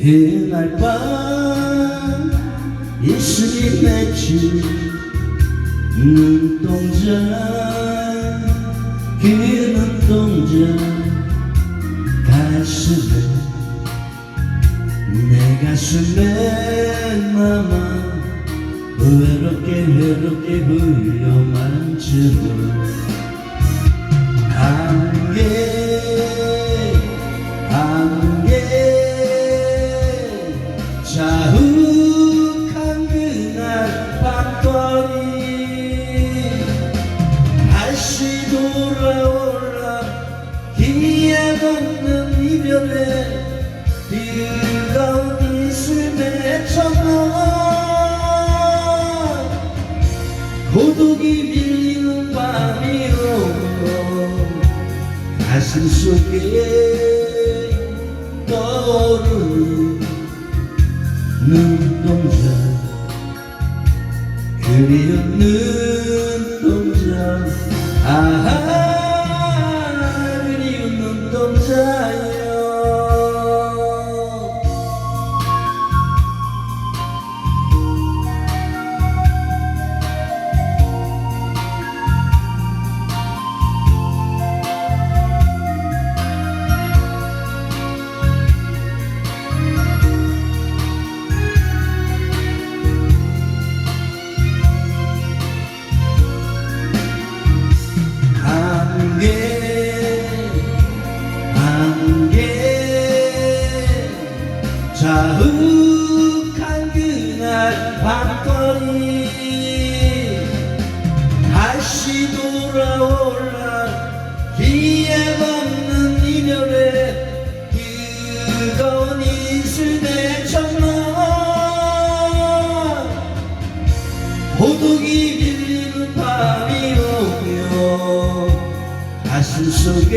그날 밤 이슬이 맺힌 눈동자 그 눈동자 가슴에 내 가슴에 남아 외롭게 외롭게 불려만 주고 자욱한 그날 밤거리 다시 돌아올라 기약 없는 이별에 뜨거운 이슬 맺혀나 고독이 밀리는 밤이 오고 가슴 속에 떠오르는 그리운 눈동자. 아하 그리운 눈동자요 다시 돌아올라 기약 없는 이별에 뜨거운 이슬 내쳤나 호독이 밀리는 밤이 오며 가슴 속에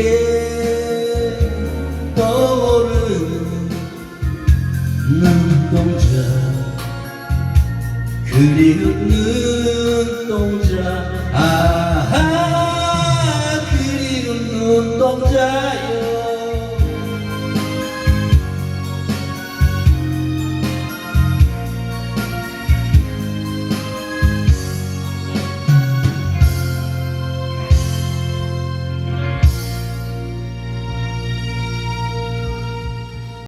떠오르는 눈동자. 그리운 눈동자 눈동자